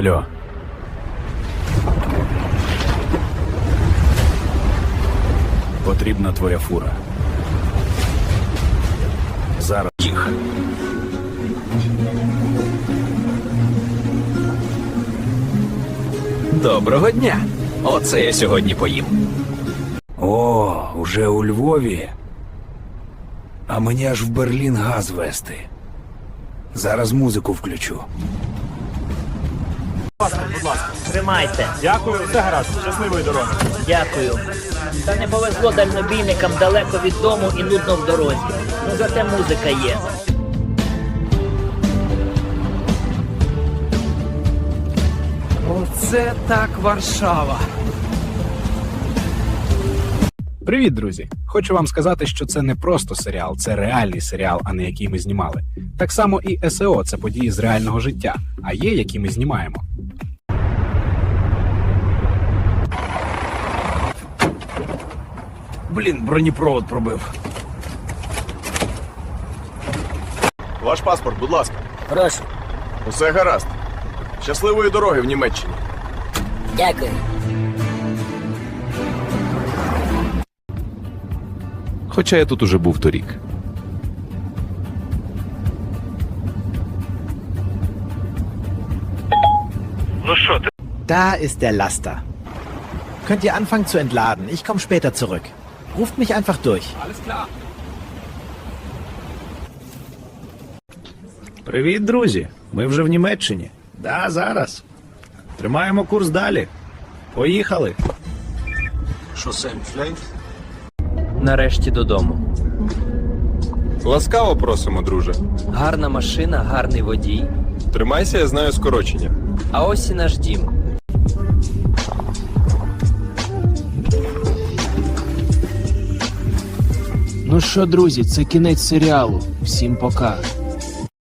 Алло. Потрібна твоя фура. Зараз їх. Доброго дня! Оце я сьогодні поїм. О, уже у Львові. А мені аж в Берлін газ вести. Зараз музику включу. Тримайте. Дякую, все гаразд. Щасливої дороги. Дякую. Та не повезло дальнобійникам далеко від дому і нудно в дорозі. Ну зате музика є. Оце так Варшава. Привіт, друзі! Хочу вам сказати, що це не просто серіал, це реальний серіал, а не який ми знімали. Так само і СЕО це події з реального життя, а є, які ми знімаємо. Блін, бронепровод пробив. Ваш паспорт, будь ласка. Прошу. Усе гаразд. Щасливої дороги в Німеччині. Дякую. Хоча я тут уже був торік. Da ist der Laster. Könnt ihr anfangen zu entladen? Ich komme später zurück. Ruft mich einfach durch. Привіт, друзі. Ми вже в Німеччині. Да, зараз. Тримаємо курс далі. Поїхали. Нарешті додому. Ласкаво просимо, друже. Гарна машина, гарний водій. Тримайся, я знаю скорочення. А ось і наш дім. Що, друзі, це кінець серіалу. Всім пока.